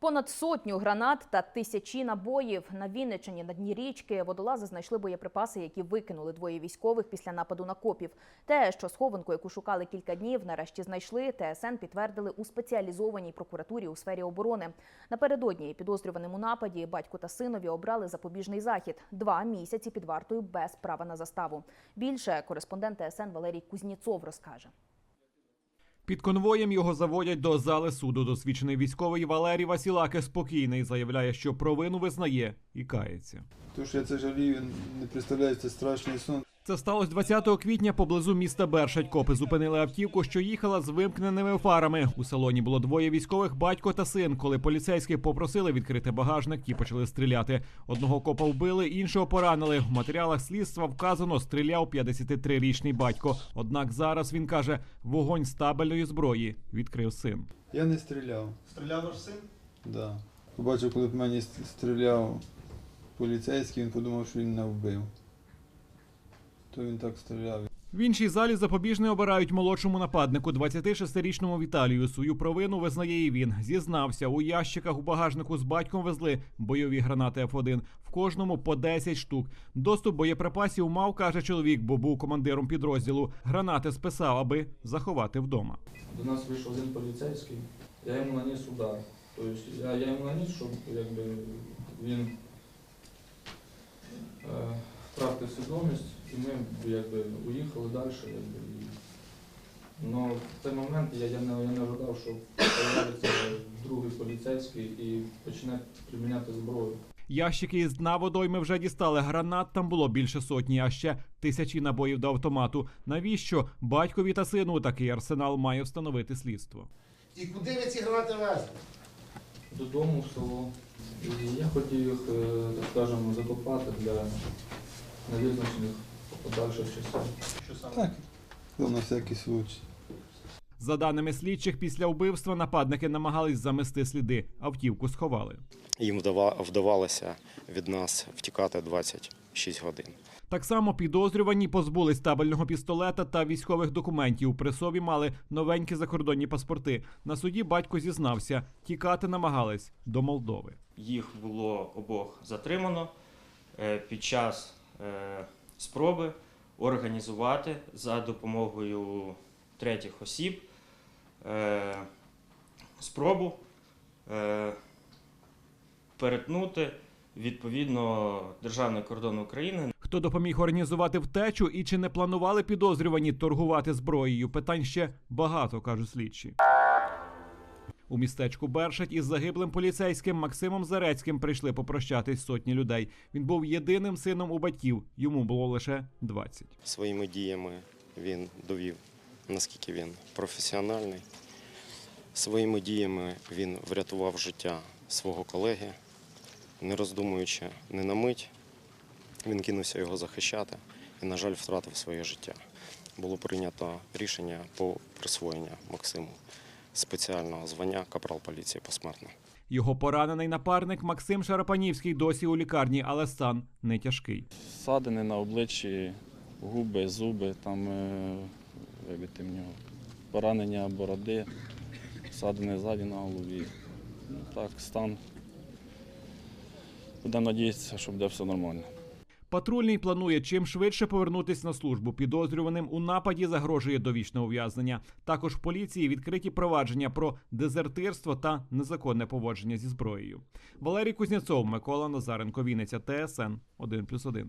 Понад сотню гранат та тисячі набоїв на Вінниччині на дні річки водолази знайшли боєприпаси, які викинули двоє військових після нападу на копів. Те, що схованку, яку шукали кілька днів, нарешті знайшли. ТСН підтвердили у спеціалізованій прокуратурі у сфері оборони. Напередодні підозрюваним у нападі батько та синові обрали запобіжний захід два місяці під вартою без права на заставу. Більше кореспондент ТСН Валерій Кузніцов розкаже. Під конвоєм його заводять до зали суду. Досвідчений військовий Валерій Васілаки спокійний заявляє, що провину визнає і кається. То, що я це жалію, не представляю, це страшний сон. Це сталося 20 квітня поблизу міста Бершать. Копи зупинили автівку, що їхала з вимкненими фарами. У салоні було двоє військових, батько та син. Коли поліцейські попросили відкрити багажник, ті почали стріляти. Одного копа вбили, іншого поранили. В матеріалах слідства вказано, стріляв 53-річний батько. Однак зараз він каже, вогонь з табельної зброї відкрив син. Я не стріляв. Стріляв ваш син? Да. Побачив, коли в мені стріляв поліцейський, він подумав, що він не вбив. То він так стріляв. В іншій залі запобіжне обирають молодшому нападнику, 26-річному Віталію. Свою провину визнає і він. Зізнався, у ящиках у багажнику з батьком везли бойові гранати Ф1. В кожному по 10 штук. Доступ боєприпасів мав, каже чоловік, бо був командиром підрозділу. Гранати списав, аби заховати вдома. До нас вийшов один поліцейський, я йому наніс удар. Тобто я, я йому наніс, щоб якби, він е, втратив свідомість, і ми якби, уїхали далі. Якби. Но в той момент я, я, не, я не ожидав, що появиться другий поліцейський і почне приміняти зброю. Ящики із дна водойми вже дістали. Гранат там було більше сотні, а ще тисячі набоїв до автомату. Навіщо батькові та сину такий арсенал має встановити слідство? І куди ви ці гранати везли? Додому в село. І я хотів їх, е, так скажемо, закопати для невизначених подальших часів. Що саме? Так. То на всякий случай. За даними слідчих, після вбивства нападники намагались замести сліди. Автівку сховали. Їм вдава- вдавалося від нас втікати 26 годин. Так само підозрювані позбулись табельного пістолета та військових документів. При собі мали новенькі закордонні паспорти. На суді батько зізнався, тікати намагались до Молдови. Їх було обох затримано е, під час спроби організувати за допомогою третіх осіб е, спробу е, перетнути відповідно державний кордон України Хто допоміг організувати втечу і чи не планували підозрювані торгувати зброєю? Питань ще багато, кажуть слідчі. У містечку Бершать із загиблим поліцейським Максимом Зарецьким прийшли попрощатись сотні людей. Він був єдиним сином у батьків. Йому було лише 20. Своїми діями він довів, наскільки він професіональний. Своїми діями він врятував життя свого колеги, не роздумуючи ні на мить. Він кинувся його захищати і, на жаль, втратив своє життя. Було прийнято рішення по присвоєнню Максиму спеціального звання капрал поліції посмертно. Його поранений напарник Максим Шарапанівський досі у лікарні, але стан не тяжкий. Ссадини на обличчі, губи, зуби, там е, вибити в нього поранення бороди, ссадини ззаді на голові. Ну, так, стан. Будемо надіятися, що буде все нормально. Патрульний планує чим швидше повернутись на службу. Підозрюваним у нападі загрожує довічне ув'язнення. Також поліції відкриті провадження про дезертирство та незаконне поводження зі зброєю. Валерій Кузнєцов, Микола Назаренко, Вінниця, ТСН 1+,1.